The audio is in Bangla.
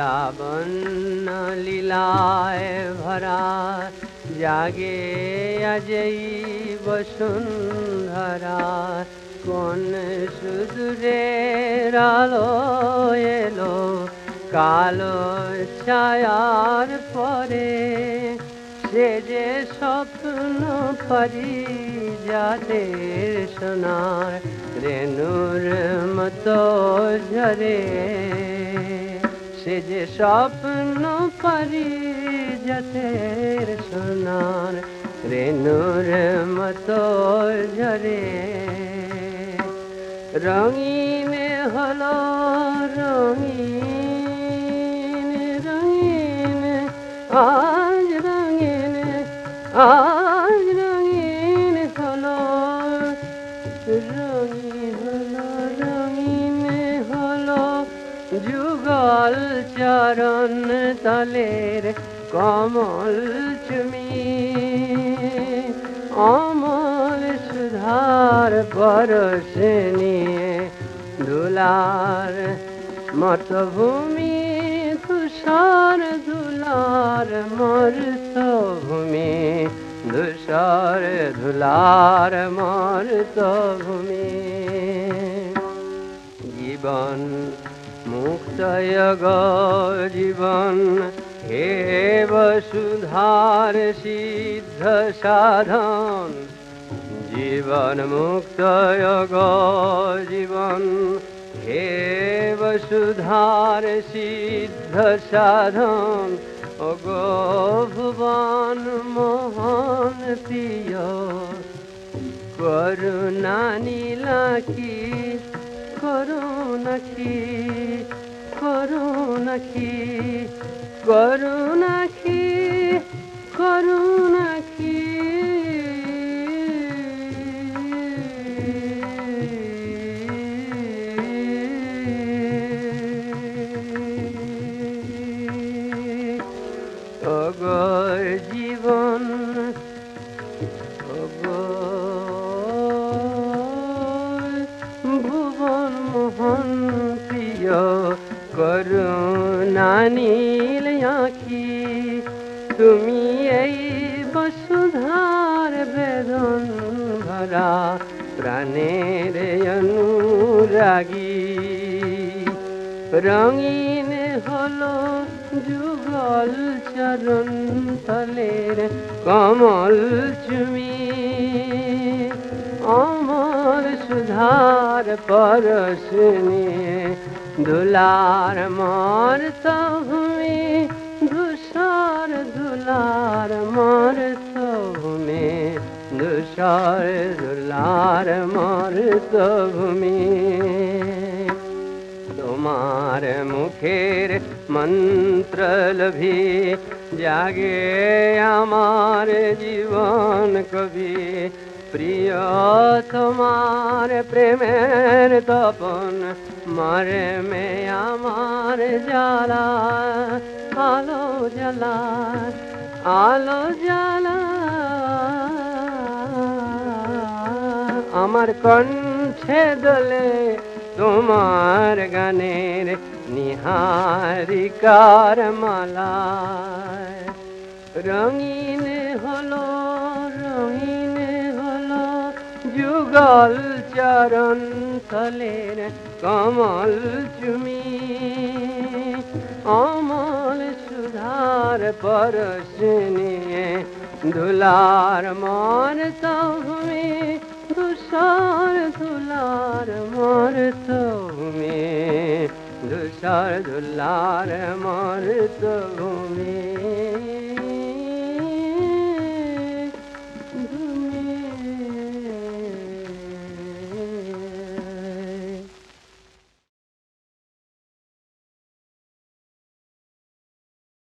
লাবণ্য লীলায় ভরা জাগে আজই বসুন্ধরা। কোন সুদূরের আলো এলো, কালো ছায়ার পরে সে যে স্বপ্ন পারি যাদের সোনার রেণুর মতো ঝরে। সে যে স্বপ্ন পারি যাদের সোনার, রেণুর মতো ঝরে। রঙিন হলো, রঙিন রঙিন, আজ রঙিন, আজ যুগল চরণ তলের কমল চুমি। অমল সুধার পরশ নিয়ে দুলার মতভূমি তুষার দুলার মরত ভূমি দুষার ধুলার মরত ভূমি জীবন মুক্তয় গো জীবন, হে বসুধার সিদ্ধ সাধন। জীবন মুক্তয় গো জীবন, হে বসুধার সিদ্ধ সাধন। ও গো মোহন প্রিয়, করুণা করুণা কি করুণা কি করুণা কি করুণা কি ওগো জীবন করুণা নীল আখি, তুমি এই বসুধার বেদন ভরা প্রাণের অনুরাগী। রঙিন হলো যুগল চরণ তলের কমল চুমি। অমর সুধার পরশ নিয়ে দুলার মর ভূমি দুসার দুলার মর ভূমি দুসার দুলার মর ভূমি তোমার মুখের মন্ত্র লভি, জাগে আমার জীবন কবি। প্রিয়, তোমার প্রেমের তপন মরে মে আমার জ্বালা, আলো জ্বালা আলো জ্বালা। আমার কণ্ঠে দোলে তোমার গানের নিহারিকার মালা। রঙিন হলো, রঙিন যুগল চরণ তলের কমল চুমি। অমল সুধার পরশ নিয়ে দুলার মর তুমি দুসার দুলার মর তুমি দুসার দুলার মর তুমি